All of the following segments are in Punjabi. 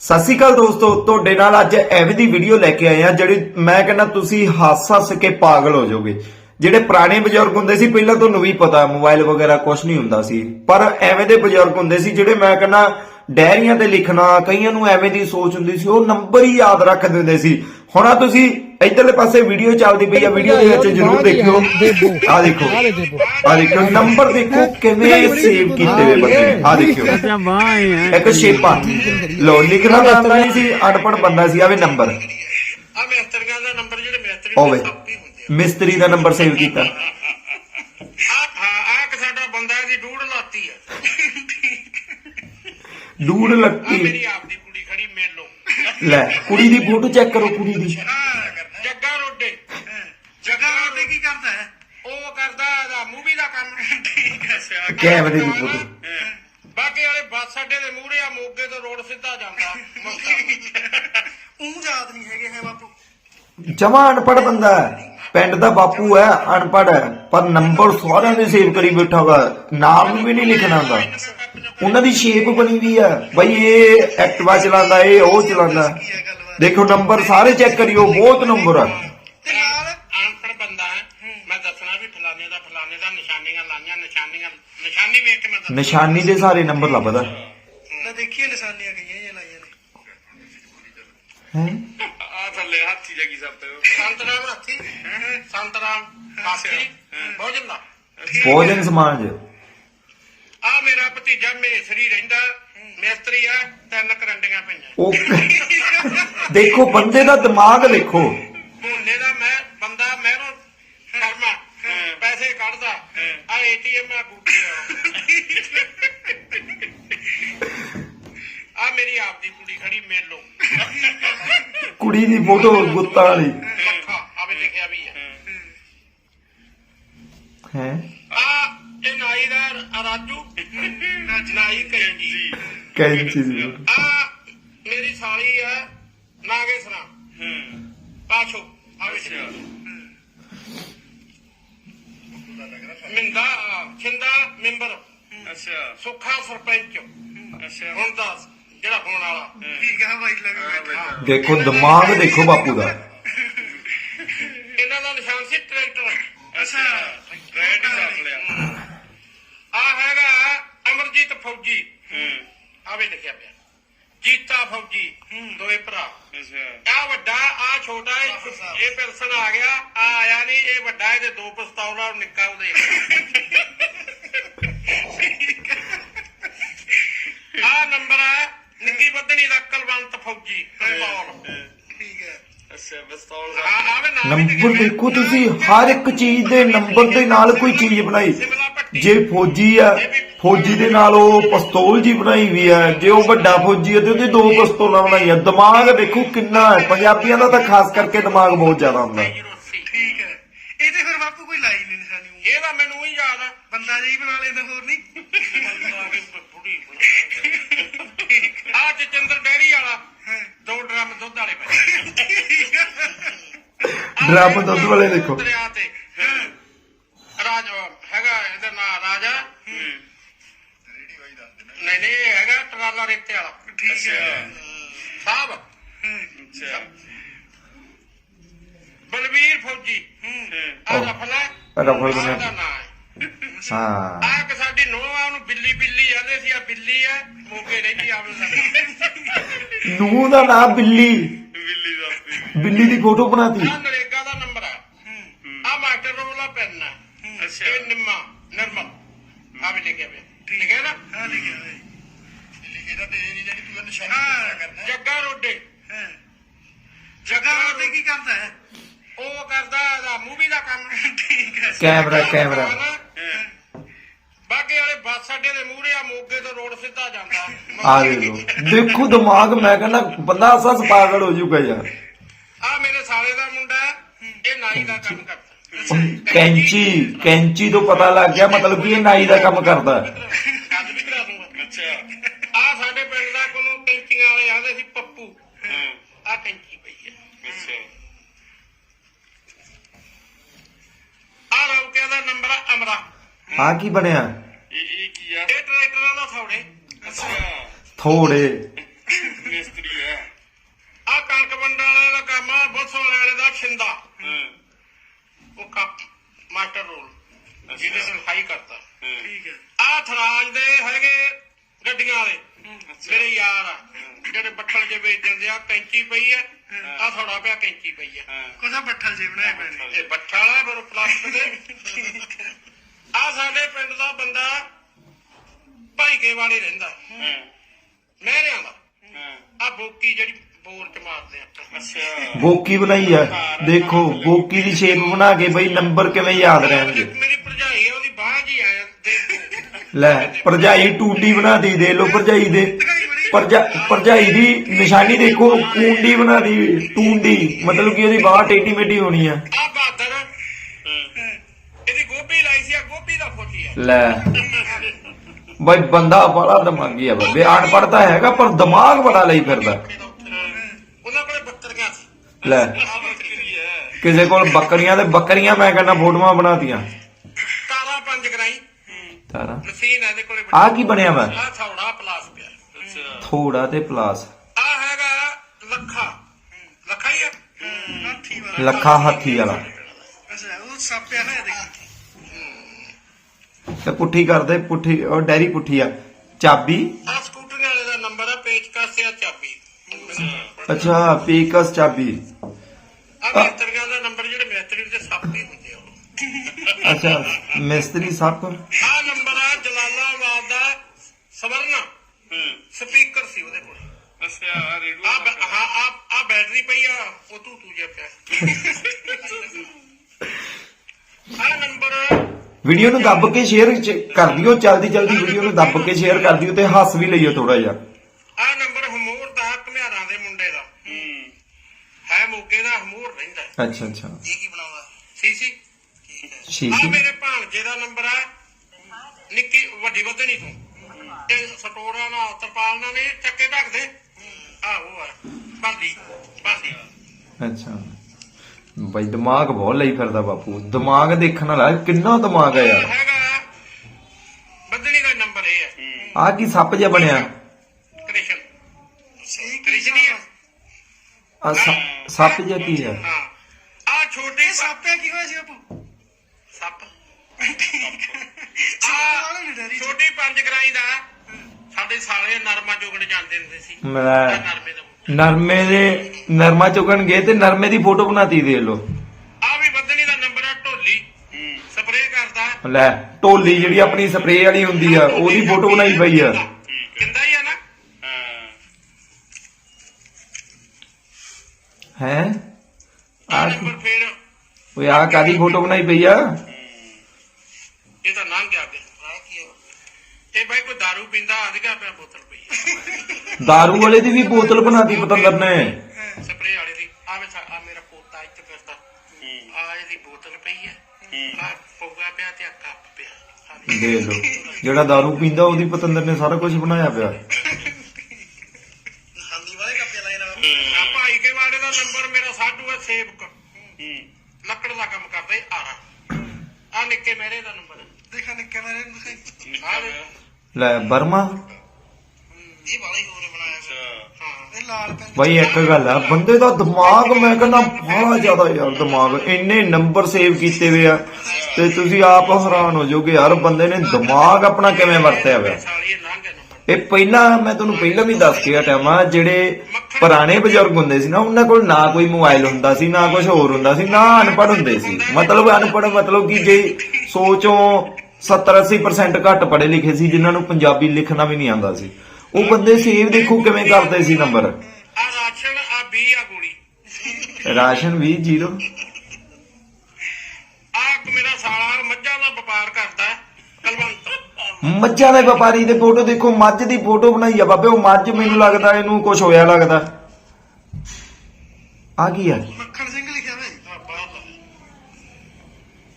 ਸਤਿ ਸ਼੍ਰੀ ਅਕਾਲ ਦੋਸਤੋ, ਤੁਹਾਡੇ ਨਾਲ ਅੱਜ ਐਵੇਂ ਦੀ ਵੀਡੀਓ ਲੈ ਕੇ ਆਏ ਆ ਜਿਹੜੀ ਮੈਂ ਕਹਿੰਦਾ ਤੁਸੀਂ ਹੱਸ ਹੱਸ ਕੇ ਪਾਗਲ ਹੋ ਜਾਓਗੇ। ਜਿਹੜੇ ਪੁਰਾਣੇ ਬਜ਼ੁਰਗ ਹੁੰਦੇ ਸੀ, ਪਹਿਲਾਂ ਤੁਹਾਨੂੰ ਵੀ ਪਤਾ, ਮੋਬਾਈਲ ਵਗੈਰਾ ਕੁਝ ਨਹੀਂ ਹੁੰਦਾ ਸੀ। ਪਰ ਐਵੇਂ ਦੇ ਬਜ਼ੁਰਗ ਹੁੰਦੇ ਸੀ ਜਿਹੜੇ ਮੈਂ ਕਹਿੰਦਾ ਡਾਇਰੀਆਂ ਤੇ ਲਿਖਣਾ ਕਈਆਂ ਨੂੰ ਐਵੇਂ ਦੀ ਸੋਚ ਹੁੰਦੀ ਸੀ ਉਹ ਨੰਬਰ ਹੀ ਯਾਦ ਰੱਖ ਦਿੰਦੇ ਸੀ। ਹੁਣ ਆ ਤੁਸੀਂ ਇਧਰਲੇ ਪਾਸੇ ਵੀਡੀਓ ਚੱਲਦੀ ਪਈ ਆ ਵੀਡੀਓ ਦੇ ਵਿੱਚ ਜਰੂਰ ਦੇਖਿਓ। ਆ ਦੇਖੋ ਆ ਦੇਖੋ। ਨੰਬਰ ਦੇਖੋ ਕਿਵੇਂ ਸੇਵ ਕੀਤੇ ਹੋਏ ਬੰਦੇ ਆ ਦੇਖਿਓ। ਇੱਕ ਸ਼ੇਪਾ ਲੋ ਲਿਖਣਾ ਤਾਂ ਆਉਂਦਾ ਨਹੀਂ ਸੀ ਅਨਪੜ੍ਹ ਬੰਦਾ ਸੀ ਆਵੇ ਨੰਬਰ। ਆ ਮਿਸਤਰੀਆਂ ਦਾ ਨੰਬਰ ਜਿਹੜੇ ਮਿਸਤਰੀ ਹੋਵੇ ਦੇ ਮਿਸਤਰੀ ਨੰਬਰ ਸੇਵ ਕੀਤਾ। ਆ ਆ ਸਾਡਾ ਬੰਦਾ ਦੀ ਡੂੜ ਲਾਤੀ ਆ। ਡੂੜ ਆ ਲੱਕੀ ਮੇਰੀ ਆਪ ਦੀ ਕੁੜੀ ਖੜੀ ਮੇਲੋ ਲੈ ਕੁੜੀ ਦੀ ਫੋਟੋ ਚੈੱਕ ਕਰੋ ਕੁੜੀ ਦੀ। ਜੱਗਾ ਰੋਡੇ। ਜੱਗਾ ਰੋਡੇ। ਕੀ ਕਰਦਾ ਹੈ? ਉਹ ਕਰਦਾ ਮੂਵੀ ਦਾ ਕੰਮ। ਠੀਕ ਹੈ ਕੈਮਰੇ ਦੀ ਫੋਟੋ। ਬਾਕੀ ਵਾਲੇ ਬੱਸ ਅੱਡੇ ਦੇ ਮੂਹਰੇ ਆ ਮੋਗੇ ਤੋਂ ਰੋਡ ਸਿੱਧਾ ਜਾਂਦਾ। ਉਹ ਯਾਦ ਨਹੀਂ ਹੈਗੇ ਹੈ ਬਾਪੂ। ਜਮਾ ਅਨਪੜ੍ਹ ਬੰਦਾ ਹੈ। ਪਿੰਡ ਦਾ ਬਾਪੂ ਹੈ ਅਨਪੜ੍ਹ ਹੈ। ਪਰ ਨੰਬਰ ਸਾਰਿਆਂ ਦੇ ਸੇਵ ਕਰੀ ਬੈਠਾ ਵਾ ਨਾਮ ਵੀ ਨਹੀਂ ਲਿਖਣਾ ਹੁੰਦਾ। ਉਹਨਾਂ ਦੀ ਸ਼ੇਪ ਬਣੀ ਵੀ ਆ। ਬਈ ਇਹ ਐਕਟਿਵਾ ਚਲਾਉਂਦਾ ਇਹ ਉਹ ਚਲਾਉਂਦਾ। ਦੇਖੋ ਨੰਬਰ ਸਾਰੇ ਚੈੱਕ ਕਰਿਓ ਬਹੁਤ ਨੰਬਰ ਆ। ਤੇ ਨਾਲ ਅਨਪੜ ਬੰਦਾ ਹੈ। ਮੈਂ ਦੱਸਣਾ ਵੀ ਫਲਾਣੇ ਦਾ ਫਲਾਣੇ ਦਾ ਨਿਸ਼ਾਨੀਆਂ ਲਾਈਆਂ ਨਿਸ਼ਾਨੀਆਂ ਨਿਸ਼ਾਨੀ ਵੇਖ ਕੇ ਮੈਂ ਦੱਸਣਾ ਨਿਸ਼ਾਨੀ ਦੇ ਸਾਰੇ ਨੰਬਰ ਲੱਭਦਾ। ਨਾ ਦੇਖੀਏ ਨਿਸ਼ਾਨੀਆਂ ਲਾਈਆਂ ਨੇ। ਹੈ? ਆ ਥੱਲੇ ਹਾਥੀ ਜਗੀ ਸਭ ਤੇ। ਸੰਤਰਾਮ ਹਾਥੀ? ਸੰਤਰਾਮ ਹਾਥੀ। ਭੋਜਨ ਦਾ ਭੋਜਨ ਸਮਾਜ। ਆ ਮੇਰਾ ਭਤੀਜਾ ਮੇਸਰੀ ਰਹਿੰਦਾ ਮੇਸਤਰੀ ਆ ਤਿੰਨ ਕਰੰਡੀਆਂ ਪਈਆਂ। ਦੇਖੋ ਬੰਦੇ ਦਾ ਦਿਮਾਗ ਦੇਖੋ ਮੋਨੇ ਦਾ ਮੈਂ ਬੰਦਾ ਮਹਿਰੋਂ ਸ਼ਰਮਾ ਪੈਸੇ ਕੱਢਦਾ ਆ ਏਟੀਐਮ ਆ ਆ। ਮੇਰੀ ਆਪ ਦੀ ਕੁੜੀ ਖੜੀ ਮੇਲੋ। ਕੁੜੀ ਦੀ ਫੋਟੋ ਗੁੱਤਾਂ ਵਾਲੀ। ਆਵੇ ਲਿਖਿਆ ਵੀ ਹੈ ਹੈ? ਇਹ ਨਾਈ ਦਾ ਰਾਜੂ? ਨਾਈ ਕੈਂਜੀ ਕੈਂਚੀ photo। ਆ ਮੇਰੀ ਸਾਲੀ ਆ ਨਾਗੇਸਰਾ। ਪਾਛੋ ਆਵੇ ਮਿੰਦਾ ਛਿੰਦਾ ਮੈਂਬਰ। ਅੱਛਾ। ਸੁੱਖਾ ਸਰਪੰਚ। ਅੱਛਾ। ਹੁਣ ਦੱਸ ਜਿਹੜਾ ਹੋਣ ਵਾਲਾ। ਠੀਕ ਆ ਬਾਈ ਲੱਗ ਦੇਖੋ ਦਿਮਾਗ ਦੇਖੋ ਬਾਪੂ ਦਾ। ਇਹਨਾਂ ਦਾ ਨਿਸ਼ਾਨ ਸੀ ਟਰੈਕਟਰ। ਅੱਛਾ। ਹੀ ਆ ਹੈਗਾ ਅਮਰਜੀਤ ਫੌਜੀ। ਹੂੰ। ਆਵੇ ਲਿਖਿਆ ਪਿਆ। ਜੀਤਾ ਫੌਜੀ ਦੋਏ ਭਰਾ। ਅੱਛਾ। ਆ ਵੱਡਾ ਆ ਛੋਟਾ ਇਹ ਇਹ ਪਰਸਨ ਆ ਗਿਆ ਆ ਆਇਆ ਨਹੀਂ ਇਹ ਵੱਡਾ ਇਹਦੇ ਦੋ ਪਿਸਤੌਲ ਆ ਨਿੱਕਾ ਉਹਦੇ ਆ ਨੰਬਰ ਹੈ ਨਿੱਕੀ ਬੱਦਨੀ ਦਾ ਕਲਵੰਤ ਫੌਜੀ ਹੈ ਅੱਛਾ ਪਿਸਤੌਲ ਹੀ ਨੰਬਰ ਦੇਖੋ ਤੁਸੀਂ ਹਰ ਇੱਕ ਚੀਜ਼ ਦੇ ਨੰਬਰ ਦੇ ਨਾਲ ਕੋਈ ਚੀਜ਼ ਬਣਾਈ। ਜੇ ਫੌਜੀ ਆ ਫੌਜੀ ਦੇ ਨਾਲ ਉਹ ਪਿਸਤੌਲ ਜੀ ਬਣਾਈ ਵੀ ਆ ਜੇ ਉਹ ਵੱਡਾ ਫੌਜੀ ਆ ਤੇ ਉਹਦੇ ਦੋ ਪਿਸਤੌਲਾਂ ਬਣਾਈਆਂ। ਦਿਮਾਗ ਦੇਖੋ ਕਿੰਨਾ ਹੈ। ਪੰਜਾਬੀਆਂ ਦਾ ਤਾਂ ਖਾਸ ਕਰਕੇ ਦਿਮਾਗ ਬਹੁਤ ਜ਼ਿਆਦਾ ਹੁੰਦਾ ਹੈ। ਠੀਕ ਹੈ। ਇਹਦੇ ਫਿਰ ਬਾਪੂ ਕੋਈ ਲਾਈ ਨਹੀਂ ਨਿਸ਼ਾਨੀ ਇਹਦਾ ਮੈਨੂੰ ਹੀ ਯਾਦ ਆ। ਬੰਦਾ ਜੀ ਬਣਾ ਲੈਂਦਾ ਹੋਰ ਨਹੀਂ। ਆ। ਜਤਿੰਦਰ ਡੈਰੀ ਵਾਲਾ। ਦੋ ਡਰਮ ਦੁੱਧ ਵਾਲੇ ਪਏ ਡਰਮ ਦੁੱਧ ਵਾਲੇ ਦੇਖੋ। ਦਰਿਆ ਤੇ। ਰਾਜ ਹੈਗਾ ਇਹਦਾ ਨਾਂ ਰਾਜਾ। ਨਹੀਂ ਨਹੀਂ ਹੈਗਾ ਟਰਾਲਾ ਰੇਤੇ ਵਾਲਾ। ਠੀਕ ਹੈ। ਸਾਹਿਬ। ਅੱਛਾ। ਬਲਵੀਰ ਫੌਜੀ। ਆ ਰਫਲਾ ਰਫਲ ਬਣਿਆ। ਹੈ। ਆ ਇੱਕ ਸਾਡੀ ਨੋਹ ਆ ਉਹਨੂੰ ਬਿੱਲੀ ਬਿੱਲੀ ਕਹਿੰਦੇ ਸੀ ਆ ਬਿੱਲੀ ਆ ਰਹਿੰਦੀ ਨੂੰਹ ਦਾ ਨਾਮ ਬਿੱਲੀ। ਬਿੱਲੀ ਦਾ ਪੀ ਬਿੱਲੀ ਦੀ ਫੋਟੋ ਬਣਾਤੀ। ਆ ਨਰੇਗਾ ਦਾ ਨੰਬਰ ਆ। ਆ ਮਾਸਟਰ ਰੋਲਾ ਪੈਨ ਆ। ਅੱਛਾ। ਇਹ ਨਿੰਮਾ ਨਰਮਲ। ਆ ਵੀ ਲਿਖਿਆ ਪਿਆ। ਠੀਕ। ਹੈ ਨਾ? ਹਾਂ ਲਿਖਿਆ ਹੋਇਆ ਲਿਖੇ ਦਾ ਤੇ ਨਹੀਂ ਜਾਨੀ ਤੂੰ ਨਿਸ਼ਾਨੀ ਕਰਨਾ ਜੱਗਾ ਰੋਡੇ। ਜੱਗਾ ਰੋਡੇ ਕੀ ਕਰਦਾ ਹੈ? ਉਹ ਕਰਦਾ ਦਾ ਮੂਵੀ ਦਾ ਕੰਮ। ਠੀਕ ਹੈ। Camera camera. ਦੇ ਮੂਹਰੇ ਆ ਮੋਗੇ ਤੋਂ ਰੋਡ ਸਿੱਧਾ ਜਾਂਦਾ। ਆ ਦੇਖੋ ਦੇਖੋ ਦਿਮਾਗ ਮੈਂ ਕਹਿੰਦਾ ਬੰਦਾ ਅਸਸ ਪਾਗਲ ਹੋ ਜਾਊਗਾ ਯਾਰ। ਆ ਮੇਰੇ ਸਾਲੇ ਦਾ ਮੁੰਡਾ ਇਹ ਨਾਈ ਦਾ ਕੰਮ ਕਰਦਾ। ਕੈਂਚੀ ਕੈਂਚੀ ਤੋਂ ਪਤਾ ਲੱਗ ਗਿਆ ਮਤਲਬ ਕਿ ਇਹ ਨਾਈ ਦਾ ਕੰਮ ਕਰਦਾ। ਹੈ। ਗੱਲ ਵੀ ਕਰਾ ਦੂੰਗਾ। ਅੱਛਾ ਆ ਸਾਡੇ ਪਿੰਡ ਦਾ ਕੋਲੋਂ ਕੈਂਚੀਆਂ ਵਾਲੇ ਆਂਦੇ ਸੀ ਪੱਪੂ। ਹਾਂ ਆ ਕੈਂਚੀ ਪਈ ਹੈ। ਅੱਛਾ ਆ ਰੌਕਿਆਂ ਦਾ ਨੰਬਰ ਆ ਅਮਰਾ। ਆ ਕੀ ਬਣਿਆ? ਇਹ ਇਹ ਕੀ ਆ? ਇਹ ਟਰੈਕਟਰਾਂ ਦਾ ਥੌੜੇ ਅੱਛਾ। ਥੋੜੇ। ਮਿਸਤਰੀ ਹੈ। ਆ ਕਣਕ ਵੰਡਣ ਵਾਲੇ ਦਾ ਕੰਮ ਆ ਬੁੱਸ ਵਾਲੇ ਦਾ ਛਿੰਦਾ। ਹਾਂ। ਉਹ ਕੱਪ ਮਾਸਟਰ ਰੋਲ। ਜਿਹਦੇ ਨਾਲ ਹਾਈ ਕਰਦਾ ਠੀਕ ਹੈ। ਆ ਥਰਾਜ ਦੇ ਹੈਗੇ ਗੱਡੀਆਂ ਵਾਲੇ। ਮੇਰੇ ਯਾਰ ਆ ਜਿਹੜੇ ਬੱਠਲ ਜੇ ਵੇਚ ਦਿੰਦੇ ਆ ਕੈਂਚੀ ਪਈ ਆ। ਆ ਥੋੜਾ ਪਿਆ ਕੈਂਚੀ ਪਈ ਆ। ਕੋਸਾ ਬੱਠਲ ਜੇ ਬਣਾਏ ਪਏ ਨੇ। ਇਹ ਬੱਠਾ ਵਾਲਾ ਫਿਰ ਪਲਾਸਟਿਕ ਦੇ। ਆ ਸਾਡੇ ਪਿੰਡ ਦਾ ਬੰਦਾ ਭਾਈਕੇ ਵਾਲੇ ਰਹਿੰਦਾ। ਹਾਂ ਮਹਿਰਿਆਂ ਦਾ ਆ ਬੋਕੀ ਜਿਹੜੀ ਬੋਰ ਚ ਮਾਰਦੇ ਆ। ਅੱਛਾ। ਬੋਕੀ ਬਣਾਈ ਆ। ਦੇਖੋ ਬੋਕੀ ਦੀ ਸ਼ੇਪ ਬਣਾ ਕੇ ਬਈ ਨੰਬਰ ਕਿਵੇਂ ਯਾਦ ਰਹਿਣਗੇ। ਮੇਰੀ ਭਰਜਾਈ ਆ ਉਹਦੀ ਬਾਹ ਜੀ ਆ ਦੇਖੋ। ਲੈ ਭਰਜਾਈ ਟੂਡੀ ਬਣਾਦੀ ਦੇ ਲੋ ਭਰਜਾਈ ਦੇ। ਭਰਜਾ ਭਰਜਾਈ ਦੀ ਨਿਸ਼ਾਨੀ ਦੇਖੋ ਕੂੰਡੀ ਬਣਾਦੀ ਟੂੰਡੀ। ਮਤਲਬ ਕਿ ਉਹਦੀ ਬਾਹ ਟੇਢੀ ਮੇਢੀ ਹੋਣੀ ਆ। ਆ ਬਾਦਰ ਹਾਂ ਇਹਦੀ ਗੋਭੀ ਲਾਈ ਸੀ ਆ ਗੋਭੀ ਦਾ ਫੋਟੀ ਆ ਲੈ। ਬਈ ਬੰਦਾ ਬੜਾ ਦਿਮਾਗੀ ਆ ਬੱਬੇ ਅਨਪੜ੍ਹ ਤਾਂ ਹੈਗਾ ਪਰ ਦਿਮਾਗ ਬੜਾ ਲਈ ਫਿਰਦਾ। ਉਹਨਾਂ ਕੋਲੇ ਬੱਕਰੀਆਂ ਸੀ। ਲੈ। ਕਿਸੇ ਕੋਲ ਬੱਕਰੀਆਂ ਤੇ ਬੱਕਰੀਆਂ ਮੈਂ ਕਹਿੰਦਾ ਫੋਟੋਆਂ ਬਣਾਤੀਆਂ। ਤਾਰਾ ਪੰਜ ਕਰਾਈ। ਤਾਰਾ? ਮਸ਼ੀਨ ਇਹਦੇ ਕੋਲੇ ਆ ਕੀ ਬਣਿਆ ਵਾ? ਆ ਥੌੜਾ ਪਲਾਸ ਪਿਆ। ਅੱਛਾ। ਥੋੜਾ ਤੇ ਪਲਾਸ। ਆ ਹੈਗਾ ਲੱਖਾ। ਲੱਖਾ ਹੀ ਆ। ਹਾਥੀ ਵਾਲਾ ਲੱਖਾ ਹਾਥੀ ਵਾਲਾ ਅੱਛਾ ਉਹ ਸੱਪ ਆ ਨਾ ਇਹ ਦੇਖ ਤੇ ਪੁੱਠੀ ਕਰਦੇ ਪੁੱਠੀ ਉਹ ਡੈਰੀ ਪੁੱਠੀ ਆ। ਚਾਬੀ? ਆ ਸਕੂਟਰ ਵਾਲੇ ਦਾ ਨੰਬਰ ਆ ਪੇਚਕਸ ਆ ਚਾਬੀ। ਅੱਛਾ ਪੀਕਸ ਚਾਬੀ। ਆ ਮਿਸਤਰੀਆਂ ਦਾ ਨੰਬਰ ਜਿਹੜੇ ਮਿਸਤਰੀ ਦੇ ਸੱਪ ਹੀ ਹੁੰਦੇ ਆ ਉਹ। ਅੱਛਾ ਮਿਸਤਰੀ ਸੱਪ? ਆ ਨੰਬਰ ਆ ਜਲਾਲਾਬਾਦ ਦਾ ਸਵਰਨਾ। ਹਾਂ। ਸਪੀਕਰ ਸੀ ਉਹਦੇ ਕੋਲ। ਅੱਛਾ ਰੇਡੂ ਆ ਬ- ਹਾਂ ਆ। ਆ ਬੈਟਰੀ ਪਈ ਆ ਉਹ ਤੂੰ ਤੂੰ ਜੇ ਪਿਆ ਆ ਨੰਬਰ ਵੀਡੀਓ ਨੂੰ ਦੱਬ ਕੇ ਸ਼ੇਅਰ ਕਰ ਦਿਓ ਜਲਦੀ ਜਲਦੀ ਵੀਡੀਓ ਨੂੰ ਦੱਬ ਕੇ ਸ਼ੇਅਰ ਕਰ ਦਿਓ ਤੇ ਹੱਸ ਵੀ ਲਈਓ ਥੋੜਾ ਜਿਹਾ। ਆ ਨੰਬਰ ਹਮੂਰ ਦਾ ਘਮਿਆਰਾਂ ਦੇ ਮੁੰਡੇ ਦਾ। ਹੂੰ। ਹੈ ਮੋਗੇ ਦਾ ਹਮੂਰ ਰਹਿੰਦਾ ਹੈ। ਅੱਛਾ ਅੱਛਾ। ਇਹ ਕੀ ਬਣਾਉਂਦਾ? ਸੀਸੀ ਆ ਸ਼ੀਸ਼ੀ ਮੇਰੇ ਭਾਣਜੇ ਦਾ ਨੰਬਰ ਹੈ। ਨਿੱਕੀ ਵੱਡੀ ਵਧਣੀ ਤੋਂ। ਤੇ ਸਟੋਰਾਂ ਨਾਲ ਤਰਪਾਲ ਨਾਲ ਨੇ ਚੱਕੇ ਢੱਕਦੇ। ਆ ਉਹ ਹੈ ਬਾਦੀ ਬਾਦੀ ਅੱਛਾ। ਬਈ ਦਿਮਾਗ ਬਹੁਤ ਲਈ ਫਿਰਦਾ ਬਾਪੂ। ਦਿਮਾਗ ਦੇਖਣ ਵਾਲਾ ਕਿੰਨਾ ਦਿਮਾਗ ਆ ਯਾਰ। ਹੈਗਾ ਬੱਦਣੀ ਦਾ ਨੰਬਰ ਇਹ ਹੈ ਆ ਕੀ ਸੱਪ ਜਿਹਾ ਬਣਿਆ? ਕ੍ਰਿਸ਼ਨ। ਕ੍ਰਿਸ਼ਨ ਹੀ ਹੈ ਆ ਸੱਪ- ਸੱਪ ਜਿਹਾ ਕੀ ਹੈ ਹਾਂ। ਆ ਛੋਟੀ ਇਹ ਸੱਪ ਆ ਕੀ ਹੋਇਆ ਸੀ ਬਾਪੂ? ਸੱਪ। ਵਾਲਾ ਡਰੀ ਛੋਟੀ ਪੰਜ ਗਰਾਈ ਦਾ। ਸਾਡੇ ਸਾਲੇ ਨਰਮਾ ਚੁਗਣ ਜਾਂਦੇ ਹੁੰਦੇ ਸੀ। ਮੈਂ ਨਰਮੇ ਦਾ ਨਰਮੇ ਦੇ ਨਰਮਾ ਚੁਗਣ ਗਏ ਤੇ ਨਰਮੇ ਦੀ ਫੋਟੋ ਬਣਾਤੀ ਦੇ ਲੋ ਆ ਵੀ ਬੱਦਣੀ ਦਾ ਨੰਬਰ ਹੈ ਢੋਲੀ। ਸਪਰੇਅ ਕਰਦਾ। ਲੈ ਢੋਲੀ ਜਿਹੜੀ ਆਪਣੀ ਸਪਰੇਅ ਵਾਲੀ ਹੁੰਦੀ ਆ ਉਹਦੀ ਫੋਟੋ ਬਣਾਈ ਪਈ ਆ। ਕਿੰਦਾ ਹੀ ਆ ਨਾ? ਹਾਂ। ਹੈ? ਆ ਆ ਨੰਬਰ ਫੇਰ ਓਏ ਆ ਕਾਦੀ ਫੋਟੋ ਬਣਾਈ ਪਈ ਆ? ਇਹ ਤਾਂ ਲੰਘ ਗਿਆ ਅੱਗੇ ਇਹ ਭਾਈ ਕੋਈ ਦਾਰੂ ਪੀਂਦਾ ਆਂਦੇ ਘਰ ਮੈਂ ਬੋਤਲ ਪਈ। ਦਾਰੂ ਵਾਲੇ ਦੀ ਵੀ ਬੋਤਲ ਬਣਾਤੀ ਪਤੰਦਰ ਨੇ ਸਪਰੇ ਵਾਲੇ ਦੀ। ਆ ਮੈਂ ਆ ਮੇਰਾ ਪੋਤਾ ਇੱਥੇ ਫਿਰਦਾ। ਆ ਇਹਦੀ ਬੋਤਲ ਪਈ ਹੈ। ਪੋਗਾ ਪਿਆ ਤੇ ਆ ਕੱਪ ਪਿਆ। ਦੇ ਲੋ ਜਿਹੜਾ दारू ਪੀਂਦਾ ਉਹਦੀ ਪਤੰਦਰ ਨੇ ਸਾਰਾ ਕੁਝ ਬਣਾਇਆ ਪਿਆ। ਹਾਨੀ ਵਾਲੇ ਕੱਪੇ ਲਾਏ ਨਾ ਆ ਭਾਈ ਕੇ ਵਾੜੇ ਦਾ ਨੰਬਰ ਮੇਰਾ ਸਾਡੂ ਹੈ ਸੇਵਕ ਲੱਕੜ ਦਾ ਕੰਮ ਕਰਦਾ ਆਰਾ। ਆ ਨਿੱਕੇ ਮੇਰੇ ਦਾ ਨੰਬਰ ਦੇਖਾ ਨਿੱਕੇ ਮੇਰੇ ਨੂੰ ਤੁਸੀਂ ਲੈ ਬਰਮਾ? ਇਹ ਵਾਲਾ ਹੀ ਹੋਰ ਬਣਾਇਆ ਅੱਛਾ। ਹਾਂ ਇਹ ਲਾਲ ਪੈਨ ਬਈ ਇੱਕ ਗੱਲ ਆ ਬੰਦੇ ਦਾ ਦਿਮਾਗ ਮੈਂ ਕਹਿੰਦਾ ਬੜਾ ਜ਼ਿਆਦਾ ਯਾਰ ਦਿਮਾਗ ਇੰਨੇ ਨੰਬਰ ਸੇਵ ਕੀਤੇ ਹੋਏ ਆ ਤੇ ਤੁਸੀਂ ਆਪ ਹੈਰਾਨ ਹੋ ਜਾਓਗੇ ਯਾਰ ਬੰਦੇ ਨੇ ਦਿਮਾਗ ਆਪਣਾ ਕਿਵੇਂ ਵਰਤਿਆ ਹੋਇਆ? ਇਹ ਪਹਿਲਾਂ ਮੈਂ ਤੁਹਾਨੂੰ ਪਹਿਲਾਂ ਵੀ ਦੱਸ ਕੇ ਹਟਿਆ ਵਾਂ ਜਿਹੜੇ ਪੁਰਾਣੇ ਬਜ਼ੁਰਗ ਹੁੰਦੇ ਸੀ ਨਾ ਉਹਨਾਂ ਕੋਲ ਨਾ ਕੋਈ ਮੋਬਾਈਲ ਹੁੰਦਾ ਸੀ ਨਾ ਕੁਝ ਹੋਰ ਹੁੰਦਾ ਸੀ ਨਾ ਅਨਪੜ੍ਹ ਹੁੰਦੇ ਸੀ। ਮਤਲਬ ਅਨਪੜ੍ਹ ਮਤਲਬ ਕਿ ਜੇ ਸੋਚੋ 70-80% ਘੱਟ ਪੜ੍ਹੇ ਲਿਖੇ ਸੀ ਜਿਨ੍ਹਾਂ ਨੂੰ ਪੰਜਾਬੀ ਲਿਖਣਾ ਵੀ ਨਹੀਂ ਆਉਂਦਾ ਸੀ। ਉਹ ਬੰਦੇ ਸੇਵ ਦੇਖੋ ਕਿਵੇਂ ਕਰਦੇ ਸੀ ਨੰਬਰ ਆ ਰਾਸ਼ਨ ਆ 20 ਆ ਗੋਲੀ। ਰਾਸ਼ਨ ਵੀ ਜ਼ੀਰੋ। ਆ ਇੱਕ ਮੇਰਾ ਸਾਲਾ ਮੱਝਾਂ ਦਾ ਵਪਾਰ ਕਰਦਾ ਹੈ, ਕਲਵੰਤ ਮੱਝਾਂ ਦੇ ਵਪਾਰੀ ਦੇ ਫੋਟੋ ਦੇਖੋ ਮੱਝ ਦੀ ਫੋਟੋ ਬਣਾਈ ਆ ਬਾਬੇ ਉਹ ਮੱਝ ਮੈਨੂੰ ਲੱਗਦਾ ਇਹਨੂੰ ਕੁਝ ਹੋਇਆ ਲੱਗਦਾ। ਆ ਕੀ ਆ ਮੱਖਣ ਸਿੰਘ ਲਿਖਿਆ ਵੇ ਆ ਬਹੁਤ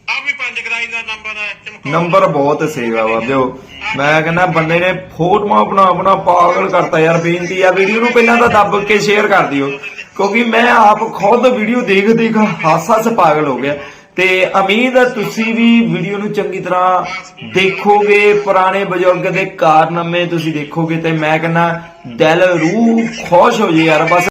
ਆ ਵੀ ਪੰਜ ਗਰਾਈ ਦਾ ਨੰਬਰ ਬਹੁਤ ਸੇਵ ਆ ਬਾਬਿਓ। ਮੈਂ ਕਹਿੰਦਾ ਬੰਦੇ ਨੇ ਫੋਟੋਆਂ ਬਣਾ ਬਣਾ ਪਾਗਲ ਕਰਤਾ ਯਾਰ, ਬੇਨਤੀ ਆ, ਵੀਡੀਓ ਨੂੰ ਪਹਿਲਾਂ ਤਾਂ ਦੱਬ ਕੇ ਸ਼ੇਅਰ ਕਰ ਦਿਓ। ਕਿਉਂਕਿ ਮੈਂ ਆਪ ਖੁਦ ਵੀਡੀਓ ਦੇਖ ਦੇਖ ਹੱਸ ਹੱਸ ਪਾਗਲ ਹੋ ਗਿਆ। ਤੇ ਉਮੀਦ ਹੈ ਤੁਸੀਂ ਵੀ ਵੀਡੀਓ ਨੂੰ ਚੰਗੀ ਤਰ੍ਹਾਂ ਦੇਖੋਗੇ, ਪੁਰਾਣੇ ਬਜ਼ੁਰਗ ਦੇ ਕਾਰਨਾਮੇ ਤੁਸੀਂ ਦੇਖੋਗੇ ਤੇ ਮੈਂ ਕਹਿੰਦਾ ਦਿਲ ਰੂਹ ਖੁਸ਼ ਹੋ ਜੇ ਯਾਰ, ਬਸ